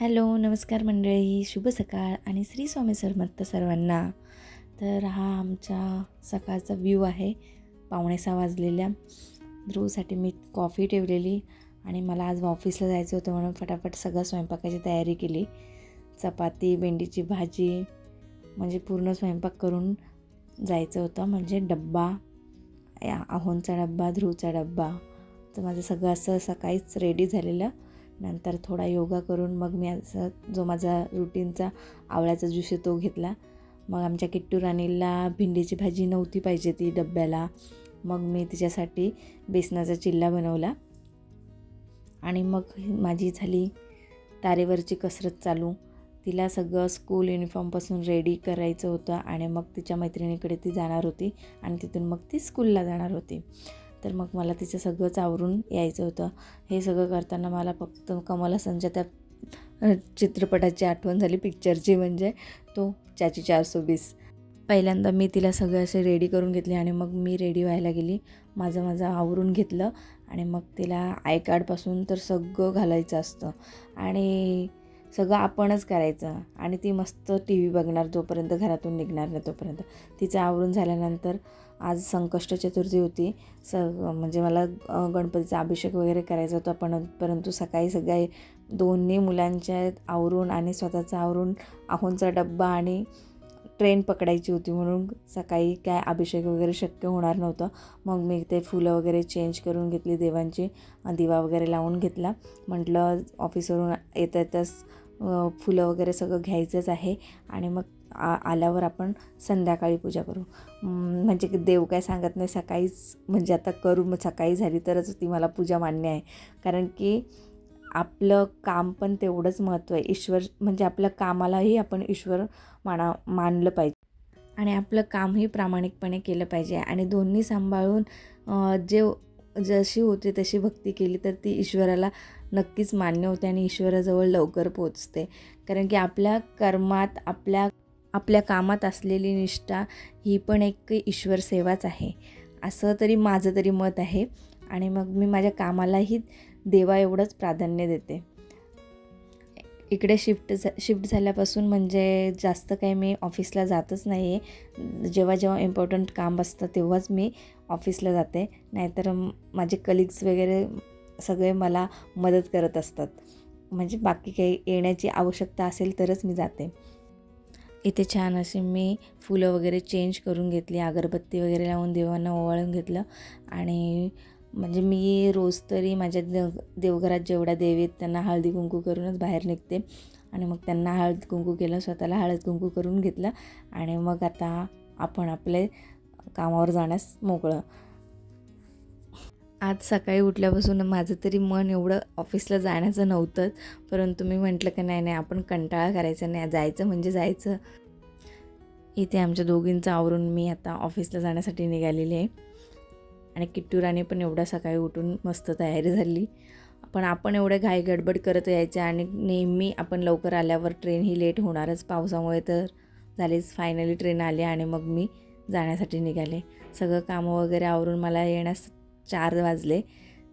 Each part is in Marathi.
हॅलो नमस्कार मंडळी. शुभ सकाळ आणि श्री स्वामी समर्थ सर्वांना. तर हा आमच्या सकाळचा व्ह्यू आहे. पावणे सहा वाजलेल्या. ध्रुवसाठी मी कॉफी ठेवलेली आणि मला आज ऑफिसला जायचं होतं म्हणून फटाफट सगळं स्वयंपाकाची तयारी केली. चपाती भेंडीची भाजी म्हणजे पूर्ण स्वयंपाक करून जायचं होतं. म्हणजे डब्बा या आहोंचा डब्बा ध्रुवचा डब्बा. तर माझं सगळं असं सकाळीच रेडी झालेलं. नंतर थोडा योगा करून मग मी असं जो माझा रुटीनचा आवळ्याचा ज्यूस आहे तो घेतला. मग आमच्या किट्टू राणीला भेंडीची भाजी नव्हती पाहिजे ती डब्याला. मग मी तिच्यासाठी बेसनाचा चिल्ला बनवला. आणि मग माझी झाली तारेवरची कसरत चालू. तिला सगळं स्कूल युनिफॉर्मपासून रेडी करायचं होतं आणि मग तिच्या मैत्रिणीकडे ती जाणार होती आणि तिथून मग ती स्कूलला जाणार होती. तर मग मला तिचं सगळंच आवरून यायचं होतं. हे सगळं करताना मला फक्त कमला हसनच्या त्या चित्रपटाची आठवण झाली. पिक्चरची म्हणजे तो चाची चारसो बीस पहिल्यांदा मी तिला सगळं असे रेडी करून घेतले आणि मग मी रेडी व्हायला गेली. माझं माझं आवरून घेतलं आणि मग तिला आय कार्डपासून तर सगळं घालायचं असतं. आणि सगळं आपणच करायचं आणि ती मस्त टी व्ही बघणार जोपर्यंत घरातून निघणार नाही तोपर्यंत. तिचं आवरून झाल्यानंतर आज संकष्ट चतुर्थी होती. स म्हणजे मला गणपतीचा अभिषेक वगैरे करायचा होता पण परंतु सकाळी सकाळी दोन्ही मुलांच्या आवरून आणि स्वतःचा आवरून आहोंचा डब्बा आणि ट्रेन पकडायची होती म्हणून सकाळी काय अभिषेक वगैरे शक्य होणार नव्हतं. मग मी ते फुलं वगैरे चेंज करून घेतली देवांची दिवा वगैरे लावून घेतला. म्हटलं ऑफिसवरून येता येताच फुलं वगैरे सगळं घ्यायचंच आहे. आणि मग आ आल्यावर आपण संध्याकाळी पूजा करू. म्हणजे देव काय सांगत नाही सकाळीच म्हणजे आता करू मग सकाळी झाली तरच ती मला पूजा मान्य आहे. कारण की आपलं काम पण तेवढंच महत्त्व आहे. ईश्वर म्हणजे आपल्या कामालाही आपण ईश्वर माना मानलं पाहिजे. आणि आपलं कामही प्रामाणिकपणे केलं पाहिजे. आणि दोन्ही सांभाळून जे जशी होते तशी भक्ती केली तर ती ईश्वराला नक्कीच मान्य होते आणि ईश्वराजवळ लवकर पोचते. कारण की आपल्या कर्मात आपल्या आपल्या कामात असलेली निष्ठा ही पण एक ईश्वर सेवाच आहे. असं तरी माझं तरी मत आहे आणि मग मी माझ्या कामालाही देवा एवढंच प्राधान्य देते. इकडे शिफ्ट झा शिफ्ट झाल्यापासून म्हणजे जास्त काही मी ऑफिसला जातच नाही आहे जेव्हा जेव्हा इम्पॉर्टंट काम असतं तेव्हाच मी ऑफिसला जाते. नाहीतर माझे कलिग्स वगैरे सगळे मला मदत करत असतात. म्हणजे बाकी काही येण्याची आवश्यकता असेल तरच मी जाते. इथे छान असे मी फुलं वगैरे चेंज करून घेतली अगरबत्ती वगैरे लावून देवांना ओवाळून घेतलं. आणि म्हणजे मी रोज तरी माझ्या देव देवघरात जेवढ्या देवी आहेत त्यांना हळदी कुंकू करूनच बाहेर निघते. आणि मग त्यांना हळद कुंकू केलं स्वतःला हळद कुंकू करून घेतलं. आणि मग आता आपण आपले कामावर जाण्यास मोकळं. आज सकाळी उठल्यापासून माझं तरी मन एवढं ऑफिसला जाण्याचं नव्हतंच परंतु मी म्हटलं की नाही नाही आपण कंटाळा करायचा नाही जायचं म्हणजे जायचं. इथे आमच्या दोघींचं आवरून मी आता ऑफिसला जाण्यासाठी निघालेली आहे. आणि किट्टूराने पण एवढ्या सकाळी उठून मस्त तयारी झाली. पण आपण एवढे घाई गडबड करत यायचे आणि नेहमी आपण लवकर आल्यावर ट्रेन ही लेट होणारच पावसामुळे तर झालीच. फायनली ट्रेन आली आणि मग मी जाण्यासाठी निघाले. सगळं कामं वगैरे आवरून मला येण्यास चार वाजले.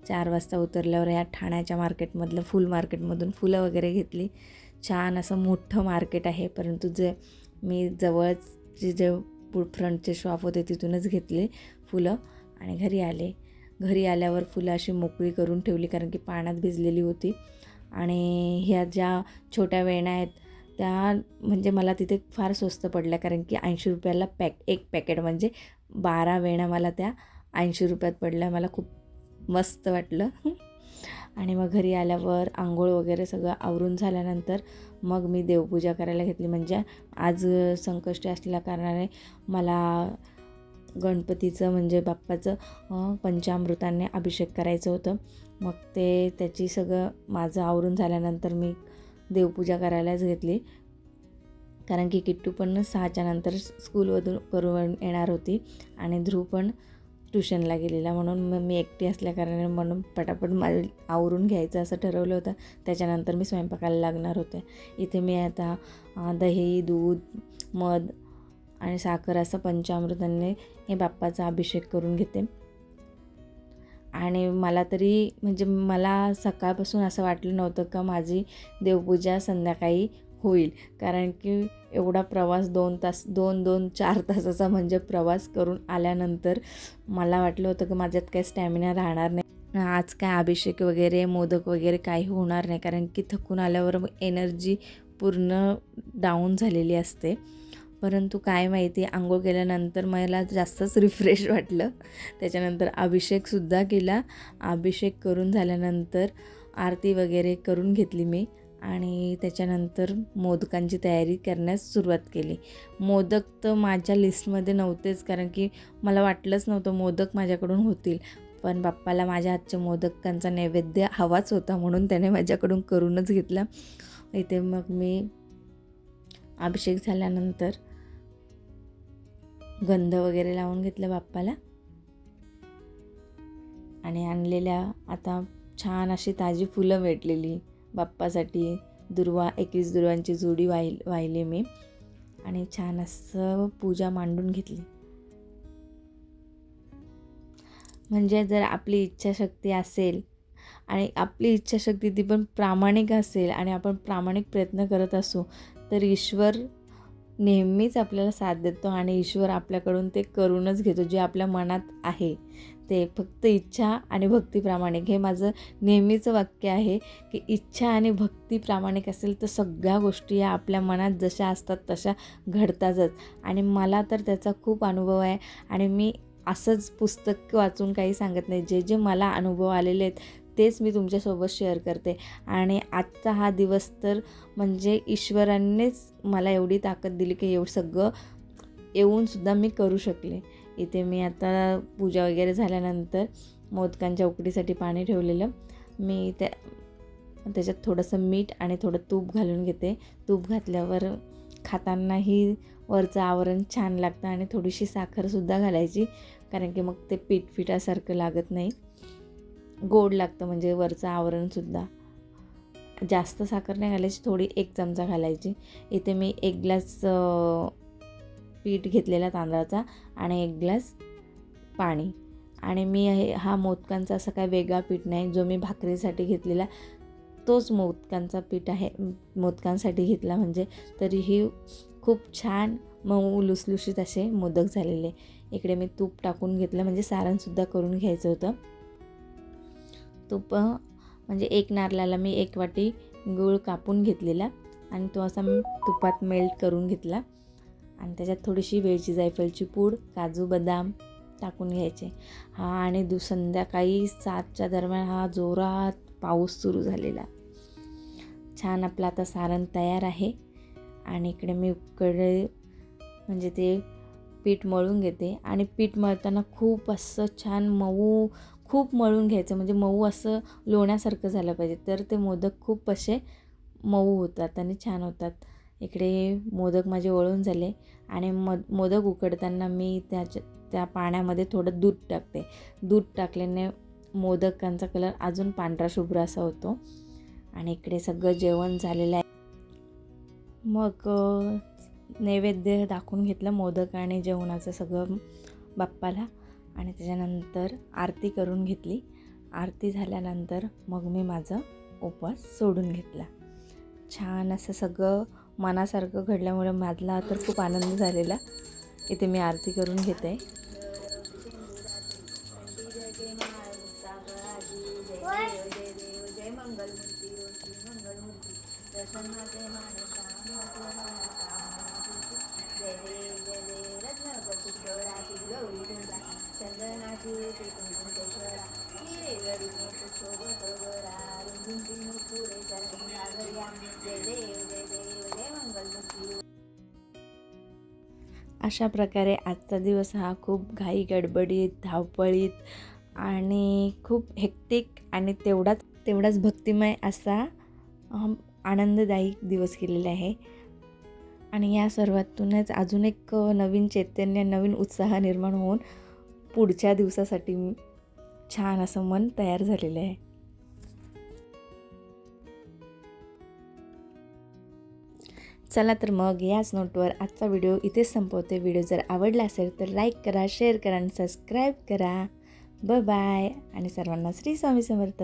चार वाजता उतरल्यावर या ठाण्याच्या मार्केटमधलं फुल मार्केटमधून फुलं वगैरे घेतली. छान असं मोठं मार्केट आहे परंतु जे मी जवळच जे जे फ्रंटचे शॉप होते तिथूनच घेतले फुलं आणि घरी आले. घरी आल्यावर फुलं अशी मोकळी करून ठेवली कारण की पाण्यात भिजलेली होती. आणि ह्या ज्या छोट्या वेण्या आहेत त्या म्हणजे मला तिथे फार स्वस्त पडल्या कारण की ऐंशी रुपयाला पॅक एक पॅकेट म्हणजे बारा वेण्या मला त्या ऐंशी रुपयात पडला मला खूप मस्त वाटलं. आणि मग घरी आल्यावर आंघोळ वगैरे सगळं आवरून झाल्यानंतर मग मी देवपूजा करायला घेतली. म्हणजे आज संकष्टी असल्या कारणाने मला गणपतीचं म्हणजे बाप्पाचं पंचामृताने अभिषेक करायचं होतं. मग ते त्याची सगळं माझं आवरून झाल्यानंतर मी देवपूजा करायलाच घेतली. कारण की किट्टू पण सहाच्या नंतर स्कूलमधून करून येणार होती. आणि ध्रुव पण ट्युशनला गेलेला म्हणून मग मी एकटी असल्याकारणाने म्हणून पटापट माझं आवरून घ्यायचं असं ठरवलं होतं. त्याच्यानंतर मी स्वयंपाकाला लागणार होते. इथे मी आता दही दूध मध आणि साखर असं पंचामृताने हे बाप्पाचा अभिषेक करून घेते. आणि मला तरी म्हणजे मला सकाळपासून असं वाटलं नव्हतं का माझी देवपूजा संध्याकाळी होईल. कारण की एवढा प्रवास दोन तास दोन दोन चार तासाचा म्हणजे प्रवास करून आल्यानंतर मला वाटलं होतं की माझ्यात काही स्टॅमिना राहणार नाही. आज काय अभिषेक वगैरे मोदक वगैरे काही होणार नाही. कारण की थकून आल्यावर एनर्जी पूर्ण डाऊन झालेली असते. परंतु काय माहिती आंघोळ केल्यानंतर मला जास्तच रिफ्रेश वाटलं. त्याच्यानंतर अभिषेकसुद्धा केला. अभिषेक करून झाल्यानंतर आरती वगैरे करून घेतली मी. आणि त्याच्यानंतर मोदकांची तयारी करण्यास सुरुवात केली. मोदक तर माझ्या लिस्टमध्ये नव्हतेच कारण की मला वाटलंच नव्हतं मोदक माझ्याकडून होतील. पण बाप्पाला माझ्या हातच्या मोदकांचा नैवेद्य हवाच होता म्हणून त्याने माझ्याकडून करूनच घेतला. इथे मग मी अभिषेक झाल्यानंतर गंध वगैरे लावून घेतलं बाप्पाला. आणि आणलेल्या आता छान अशी ताजी फुलं भेटलेली. बाप्पासाठी दुर्वा एकवीस दुर्वांची जोडी वाहि वाहिली मी. आणि छान असं पूजा मांडून घेतली. म्हणजे जर आपली इच्छाशक्ती असेल आणि आपली इच्छाशक्ती ती पण प्रामाणिक असेल आणि आपण प्रामाणिक प्रयत्न करत असू तर ईश्वर नेहमीच आपल्याला साथ देतो आणि ईश्वर आपल्याकडून ते करूनच घेतो जे आपल्या मनात आहे. ते फक्त इच्छा आणि भक्ती प्रामाणिक. हे माझं नेहमीचं वाक्य आहे की इच्छा आणि भक्ती प्रामाणिक असेल तर सगळ्या गोष्टी या आपल्या मनात जशा असतात तशा घडतातच. आणि मला तर त्याचा खूप अनुभव आहे आणि मी असंच पुस्तक वाचून काही सांगत नाही. जे जे मला अनुभव आलेले आहेत तेच मी तुमच्यासोबत शेअर करते. आणि आजचा हा दिवस तर म्हणजे ईश्वरांनीच मला एवढी ताकद दिली की एवढं सगळं येऊनसुद्धा मी करू शकले. इथे मी आता पूजा वगैरे झाल्यानंतर मोदकांच्या उकडीसाठी पाणी ठेवलेलं. मी त्या त्याच्यात थोडंसं मीठ आणि थोडं तूप घालून घेते. तूप घातल्यावर खातानाही वरचं आवरण छान लागतं आणि थोडीशी साखरसुद्धा घालायची कारण की मग ते पीठ पिठासारखं लागत नाही. गोड लागतं म्हणजे वरचं आवरणसुद्धा जास्त साखर नाही घालायची थोडी एक चमचा घालायची. इथे मी एक ग्लास पीठ घेतलेला तांदळाचा आणि एक ग्लास पाणी. आणि मी हे हा मोदकांचा असा काय वेगळा पीठ नाही जो मी भाकरीसाठी घेतलेला तोच मोदकांचा पीठ आहे. मोदकांसाठी घेतला म्हणजे तरीही खूप छान मऊ लुसलुशीत असे मोदक झालेले. इकडे मी तूप टाकून घेतलं म्हणजे सारणसुद्धा करून घ्यायचं होतं. तूप म्हणजे एक नारळाला मी एक वाटी गूळ कापून घेतलेला आणि तो असा मी तुपात मेल्ट करून घेतला. आणि त्याच्यात थोडीशी वेलची जायफळची पूड काजू बदाम टाकून घ्यायचे. हा आणि दु संध्याकाळी सातच्या दरम्यान हा जोरात पाऊस सुरू झालेला. छान आपलं आता सारण तयार आहे. आणि इकडे मी उकडे म्हणजे ते पीठ मळून घेते. आणि पीठ मळताना खूप असं छान मऊ खूप मळून घ्यायचं. म्हणजे मऊ असं लोण्यासारखं झालं पाहिजे. तर ते मोदक खूप असे मऊ होतात आणि छान होतात. इकडे मोदक माझे वळून झाले आणि मद मोदक उकडताना मी त्याच्या त्या पाण्यामध्ये थोडं दूध टाकते. दूध टाकल्याने मोदकांचा कलर अजून पांढरा शुभ्र असा होतो. आणि इकडे सगळं जेवण झालेलं आहे. मग नैवेद्य दाखवून घेतलं मोदक आणि जेवणाचं सगळं बाप्पाला. आणि त्याच्यानंतर आरती करून घेतली. आरती झाल्यानंतर मग मी माझं उपवास सोडून घेतला. छान असं सगळं मनासारखं घडल्यामुळे माझला तर खूप आनंद झालेला इथे मी आरती करून घेते अशा प्रकारे आजचा दिवस हा खूप घाई गडबडीत धावपळीत आणि खूप हेक्टिक आणि तेवढाच तेवढाच भक्तिमय असा आनंददायी दिवस केलेला आहे. आणि या सर्वातूनच अजून एक नवीन चैतन्य नवीन उत्साह निर्माण होऊन पुढच्या दिवसासाठी छान असं मन तयार झालेलं आहे. चला तर मग याच नोटवर आजचा व्हिडिओ इथेच संपवते. व्हिडिओ जर आवडला असेल तर लाईक करा शेअर करा आणि सबस्क्राईब करा. ब बाय आणि सर्वांना श्री स्वामी समर्थ.